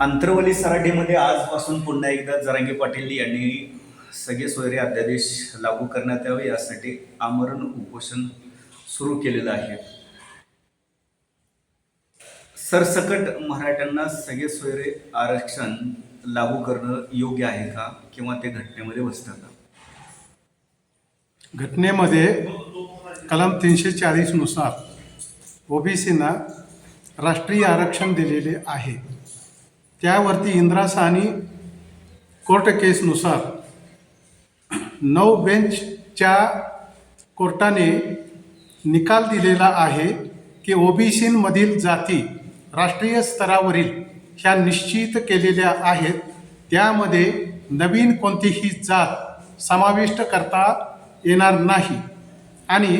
अंतरवली सराठीमध्ये आजपासून पुन्हा एकदा जरांगे पाटील यांनी सगळे सोयरे अध्यादेश लागू करण्यात यावे यासाठी आमरण उपोषण सुरू केलेलं आहे. सरसकट मराठ्यांना सगळे सोयरे आरक्षण लागू करणं योग्य आहे का किंवा ते घटनेमध्ये बसतं का घटनेमध्ये कलम तीनशे चाळीसनुसार ओबीसींना राष्ट्रीय आरक्षण दिलेले आहे. त्यावरती इंदिरा कोर्ट केसनुसार नऊ बेंचच्या कोर्टाने निकाल दिलेला आहे की ओबीसींमधील जाती राष्ट्रीय स्तरावरील ह्या निश्चित केलेल्या आहेत. त्यामध्ये नवीन कोणतीही जात समाविष्ट करता येणार नाही. आणि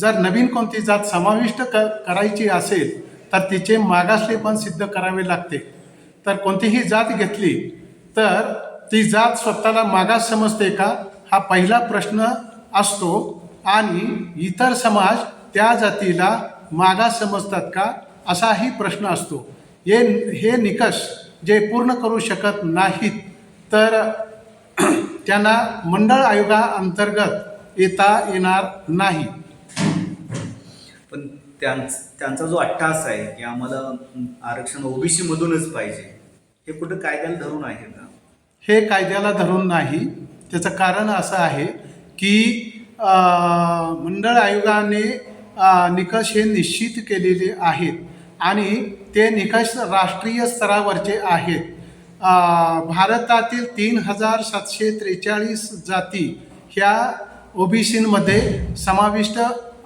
जर नवीन कोणती जात समाविष्ट क करायची असेल तर तिचे मागासले पण सिद्ध करावे लागते. तर कोणतीही जात घेतली तर ती जात स्वतःला मागास समजते का? हा पहिला प्रश्न असतो. आणि इतर समाज त्या जातीला मागास समजतात का? असाही प्रश्न असतो. हे हे निकष जे पूर्ण करू शकत नाहीत तर त्यांना मंडळ आयोगाअंतर्गत येता येणार नाही. पण त्यांच त्यांचा जो अट्टास आहे की आम्हाला आरक्षण ओबीसी मधूनच पाहिजे हे कुठं कायद्याला धरून आहे का? हे कायद्याला धरून नाही. त्याचं कारण असं आहे की मंडळ आयोगाने निकष हे निश्चित केलेले आहेत आणि ते निकष राष्ट्रीय स्तरावरचे आहेत. भारतातील तीन हजार सातशे त्रेचाळीस जाती ह्या ओबीसीमध्ये समाविष्ट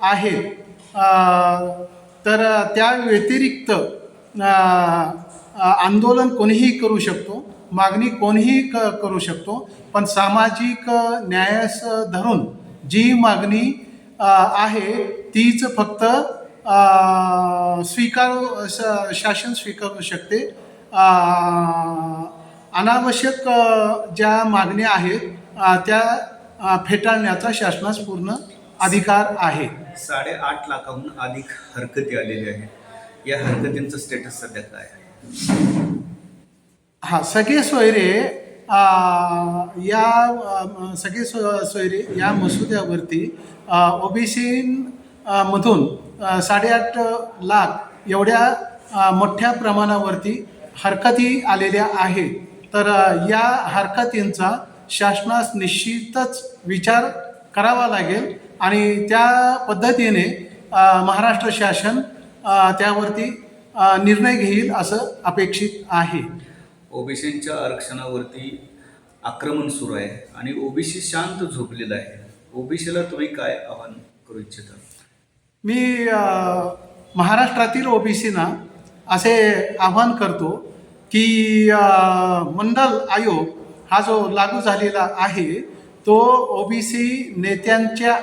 आहेत. तर त्या व्यतिरिक्त आंदोलन कोणीही करू शकतो मागणी कोणीही क करू शकतो पण सामाजिक न्यायास धरून जी मागणी आहे तीच फक्त स्वीकारू शासन स्वीकारू शकते. अनावश्यक ज्या मागण्या आहेत त्या फेटाळण्याचा शासनास पूर्ण अधिकार आहे. साडेआठ लाखाहून अधिक हरकती आलेल्या आहेत. या हरकतींचं स्टेटस सध्या काय आहे? हा सगळे सोयरे या सगळे सो सोयरे या मसुद्यावरती ओबीसी मधून साडेआठ लाख एवढ्या मोठ्या प्रमाणावरती हरकती आलेल्या आहेत. तर या हरकतींचा शासनास निश्चितच विचार करावा लागेल. आणि त्या पद्धतीने महाराष्ट्र शासन त्यावरती निर्णय घेईल असं अपेक्षित आहे. ओबीसींच्या आरक्षणावरती आक्रमण सुरू आहे आणि ओबीसी शांत झोपलेला आहे. ओबीसीला तुम्ही काय आवाहन करू इच्छिता? मी महाराष्ट्रातील ओबीसीना असे आवाहन करतो की मंडल आयोग हा जो लागू झालेला आहे तो ओबीसी नेत्यांच्या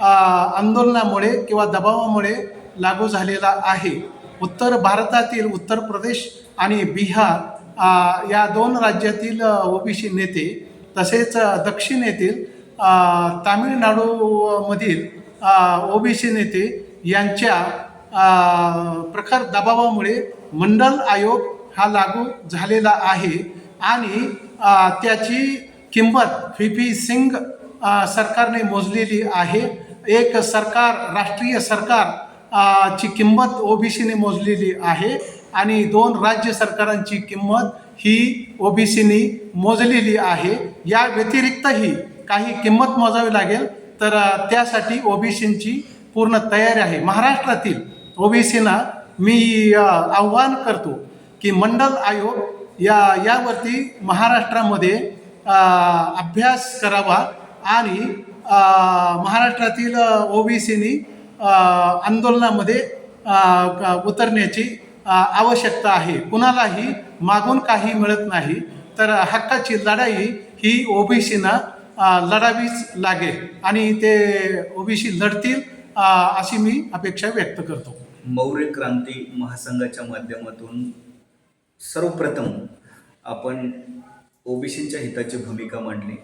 आंदोलनामुळे किंवा दबावामुळे लागू झालेला आहे. उत्तर भारतातील उत्तर प्रदेश आणि बिहार या दोन राज्यातील ओबीसी नेते तसेच दक्षिण येथील तामिळनाडूमधील ओबीसी नेते यांच्या प्रखर दबावामुळे मंडल आयोग हा लागू झालेला आहे आणि त्याची किंमत व्ही. पी. सिंग सरकारने मोजलेली आहे. एक सरकार राष्ट्रीय सरकार ची किंमत ओबीसीने मोजलेली आहे आणि दोन राज्य सरकारांची किंमत ही ओबीसीनी मोजलेली आहे. या व्यतिरिक्तही काही किंमत मोजावी लागेल तर अ, त्यासाठी ओबीसींची पूर्ण तयारी आहे. महाराष्ट्रातील ओबीसीना मी आव्हान करतो की मंडल आयोग या यावरती महाराष्ट्रामध्ये अभ्यास करावा आणि महाराष्ट्रातील ओबीसीनी आंदोलनामध्ये अ, आंदोलनामध्ये उतरण्याची आवश्यकता आहे. कुणालाही मागून काही मिळत नाही. तर हक्काची लढाई ही ओबीसीना लढावीच लागेल आणि ते ओबीसी लढतील अशी मी अपेक्षा व्यक्त करतो. मौर्य क्रांती महासंघाच्या माध्यमातून सर्वप्रथम आपण ओबीसींच्या हिताची भूमिका मांडली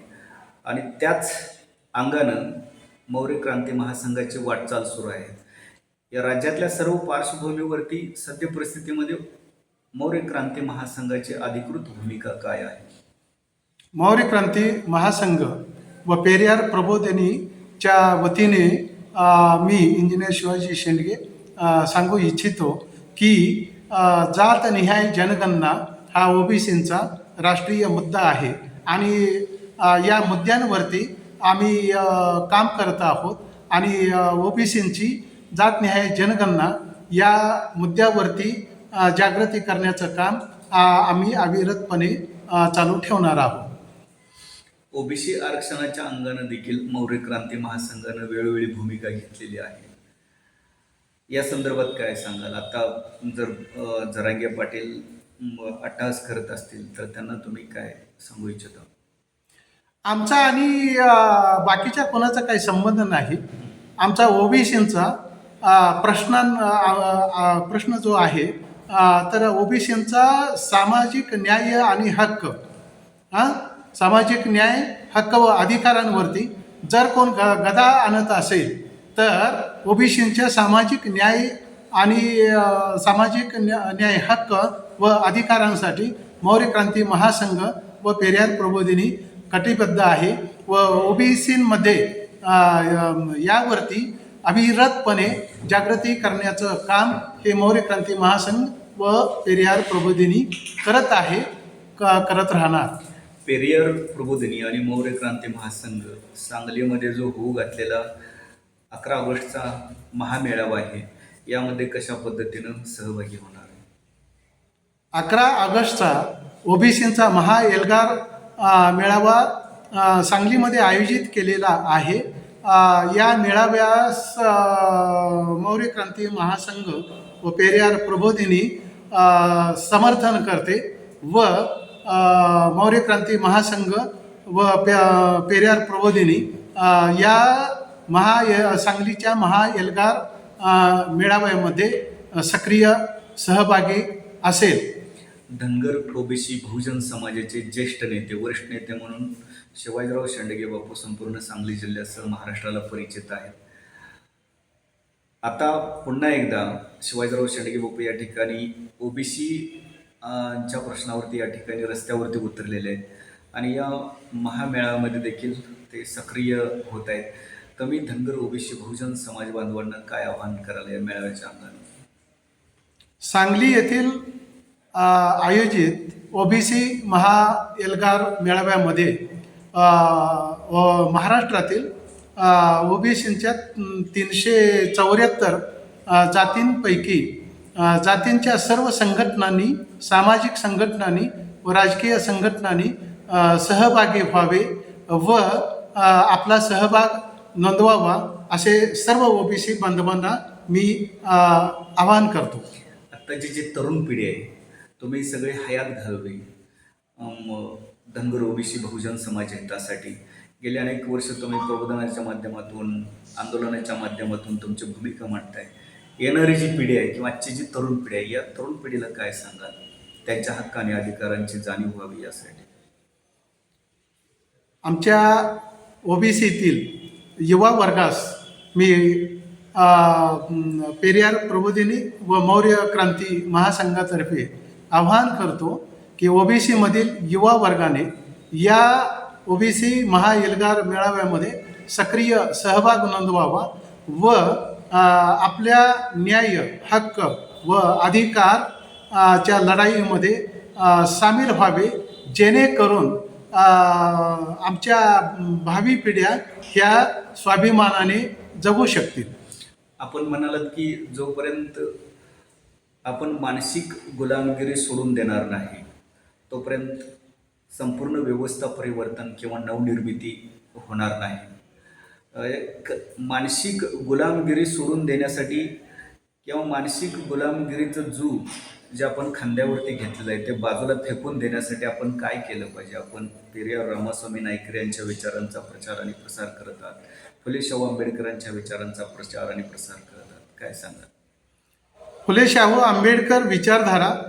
आणि त्याच अंगानं मौर्य क्रांती महासंघाची वाटचाल सुरू आहे. या राज्यातल्या सर्व पार्श्वभूमीवरती सद्य परिस्थितीमध्ये मौर्य क्रांती महासंघाची अधिकृत भूमिका काय आहे? मौर्य क्रांती महासंघ व पेरियार प्रबोधिनीच्या वतीने मी इंजिनियर शिवाजी शेंडगे सांगू इच्छितो की जात जातनिहाय जनगणना हा ओबीसींचा राष्ट्रीय मुद्दा आहे. आणि या मुद्द्यांवरती आम्ही काम करत आहोत आणि ओबीसींची जातनिहाय जनगणना या मुद्द्यावरती जागृती करण्याचं काम आम्ही अविरतपणे चालू ठेवणार आहोत. ओबीसी आरक्षणाच्या अंगानं देखील मौर्य क्रांती महासंघानं वेळोवेळी भूमिका घेतलेली आहे. या संदर्भात काय सांगाल? आता जर जरांगे पाटील अट्टहास करत असतील तर त्यांना तुम्ही काय सांगू इच्छिता? आमचा आणि बाकीच्या कोणाचा काही संबंध नाही. आमचा ओबीसींचा प्रश्नां प्रश्न जो आहे तर ओबीसींचा सामाजिक न्याय आणि हक्क हां सामाजिक न्याय हक्क व अधिकारांवरती जर कोण ग गदा आणत असेल तर ओबीसींच्या सामाजिक न्याय आणि सामाजिक न्या- न्याय हक्क व अधिकारांसाठी मौर्य क्रांती महासंघ व पेरियार प्रबोधिनी कटिबद्ध आहे व ओबीसींमध्ये यावरती अविरतपणे जागृती करण्याचं काम हे मौर्य क्रांती महासंघ व पेरियार प्रबोधिनी करत आहे क करत राहणार. पेरियर प्रबोधिनी आणि मौर्य क्रांती महासंघ सांगलीमध्ये जो होऊ घातलेला अकरा ऑगस्टचा महामेळावा आहे यामध्ये कशा पद्धतीनं सहभागी होणार आहे? अकरा ऑगस्टचा ओबीसींचा महा एल्गार मेळावा सांगलीमध्ये आयोजित केलेला आहे. या मेळाव्यास मौर्य क्रांती महासंघ व पेरियार प्रबोधिनी समर्थन करते व मौर्य क्रांती महासंघ व पे पेरियार प्रबोधिनी या महा सांगलीच्या महा एल्गार मेळाव्यामध्ये सक्रिय सहभागी असेल. धनगर ओबीसी बहुजन समाजाचे ज्येष्ठ नेते वरिष्ठ नेते म्हणून शिवाजीराव शेंडगे बापू संपूर्ण सांगली जिल्ह्यासह महाराष्ट्राला परिचित आहेत. आता पुन्हा एकदा शिवाजीराव शेंडगे बापू या ठिकाणी ओबीसी च्या प्रश्नावरती या ठिकाणी रस्त्यावरती उतरलेले आहेत. आणि या महामेळाव्यामध्ये देखील ते सक्रिय होत आहेत. कमी धनगर ओबीसी बहुजन समाज बांधवांना काय आवाहन करायला या मेळाव्याच्या अंगाने? सांगली येथील अ, आयोजित ओबीसी महा एल्गार मेळाव्यामध्ये महाराष्ट्रातील ओ महाराष्ट्रातील ओबीसींच्या तीनशे चौऱ्याहत्तर जातींपैकी जातींच्या सर्व संघटनांनी सामाजिक संघटनांनी व राजकीय संघटनांनी सहभागी व्हावे व आपला सहभाग नोंदवावा असे सर्व ओबीसी बांधवांना मी आवाहन करतो. आत्ताची जी तरुण पिढी आहे तुम्ही सगळे हयात घालवे. धनगर ओबीसी बहुजन समाज हितासाठी गेले अनेक वर्ष तुम्ही प्रबोधनाच्या माध्यमातून आंदोलनाच्या माध्यमातून तुमची भूमिका मांडताय. येणारी जी पिढी आहे किंवा आजची जी तरुण पिढी आहे या तरुण पिढीला काय सांगाल? त्यांच्या हक्क आणि अधिकारांची जाणीव व्हावी यासाठी. आमच्या ओबीसीतील युवा वर्गास मी पेरियार प्रबोधिनी व मौर्य क्रांती महासंघातर्फे आवाहन करतो की ओबीसीमधील युवा वर्गाने या ओबीसी महाएल्गार मेळाव्यामध्ये सक्रिय सहभाग नोंदवावा व आपल्या न्याय हक्क व अधिकार च्या लढाईमध्ये सामील व्हावे जेणेकरून आमच्या भावी पिढ्या ह्या स्वाभिमानाने जगू शकतील. आपण म्हणालात की जोपर्यंत आपण मानसिक गुलामगिरी सोडून देणार नाही. तोपर्यंत संपूर्ण व्यवस्था परिवर्तन किंवा नवनिर्मिती होणार नाही. एक मानसिक गुलामगिरी सोडून देण्यासाठी किंवा मानसिक गुलामगिरीचं जू जे आपण खांद्यावरती घेतलेलं आहे ते बाजूला फेकून देण्यासाठी आपण काय केलं पाहिजे? आपण पेरियार रामास्वामी नायकर यांच्या विचारांचा प्रचार आणि प्रसार करत आहात. फुले शाहू आंबेडकरांच्या विचारांचा प्रचार आणि प्रसार करत आहात. काय सांगा फुले शाहू आंबेडकर विचारधारा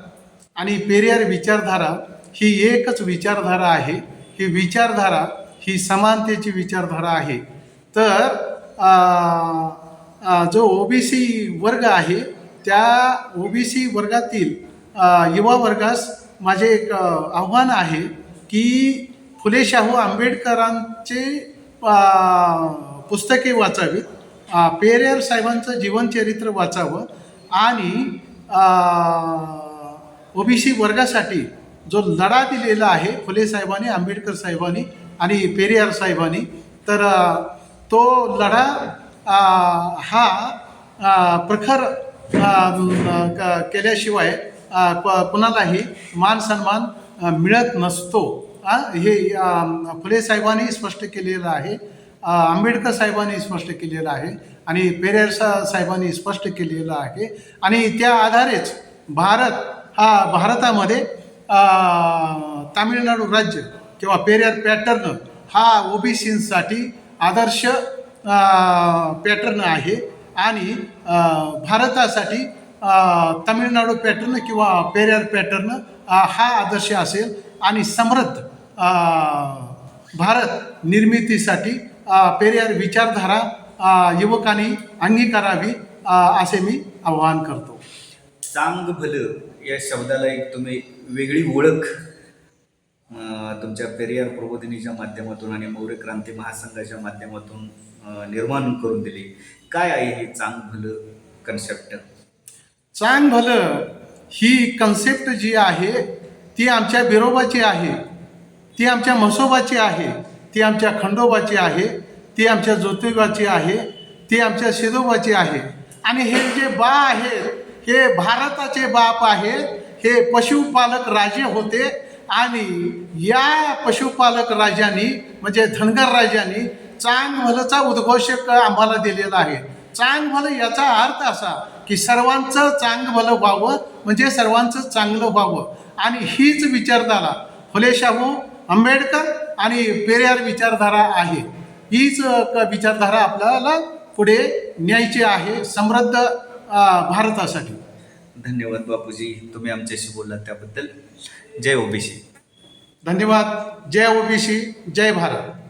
आणि पेरियार विचारधारा ही एकच विचारधारा आहे. ही विचारधारा ही समानतेची विचारधारा आहे. तर आ, आ, जो ओबीसी वर्ग आहे त्या ओबीसी वर्गातील युवा वर्गास माझे एक आव्हान आहे की फुले शाहू आंबेडकरांचे पुस्तके वाचावीत. पेरियार साहेबांचं जीवनचरित्र वाचावं. आणि ओबीसी वर्गासाठी जो लढा दिलेला आहे फुले साहेबांनी आंबेडकर साहेबांनी आणि पेरियार साहेबांनी तर तो लढा हा प्रखर क- केल्याशिवाय प कुणालाही मान सन्मान मिळत नसतो. हे फुले साहेबांनी स्पष्ट केलेलं आहे. आंबेडकर साहेबांनी स्पष्ट केलेलं आहे आणि पेरियार साहेबांनी स्पष्ट केलेलं आहे. आणि त्या आधारेच भारत हा भारतामध्ये तामिळनाडू राज्य किंवा पेरियर पॅटर्न हा ओबीसीसाठी आदर्श पॅटर्न आहे. आणि भारतासाठी तामिळनाडू पॅटर्न किंवा पेरियर पॅटर्न हा आदर्श असेल. आणि समृद्ध भारत निर्मितीसाठी पेरियार विचारधारा युवकांनी अंगीकारावी असे मी आवाहन करतो. चांग भलं या शब्दाला एक तुम्ही वेगळी ओळख. तुमच्या पेरियार प्रबोधिनीच्या माध्यमातून आणि मौर्य क्रांती महासंघाच्या माध्यमातून निर्माण करून दिली. काय आहे हे चांग भलं कन्सेप्ट चांग भलं ही कन्सेप्ट जी आहे ती आमच्या बिरोबाची आहे. ती आमच्या म्हसोबाची आहे. ती आमच्या खंडोबाची आहे ती आमच्या ज्योतिबाची आहे ती आमच्या शिरोबाची आहे. आणि हे जे बा आहेत हे भारताचे बाप आहेत हे पशुपालक राजे होते आणि या पशुपालक राजांनी म्हणजे धनगर राजांनी चांग भलंचा उद्घोषक आम्हाला दिलेला आहे. चांग भलं याचा अर्थ असा की सर्वांचं चांग भलं व्हावं म्हणजे सर्वांचं चांगलं व्हावं. आणि हीच विचारधारा फुले शाहू आंबेडकर आणि पेरियार विचारधारा आहे. हीच विचारधारा आपल्याला पुढे न्यायची आहे समृद्ध भारतासाठी. धन्यवाद बापूजी तुम्ही आमच्याशी बोललात त्याबद्दल. जय ओबीसी. धन्यवाद. जय ओबीसी. जय भारत.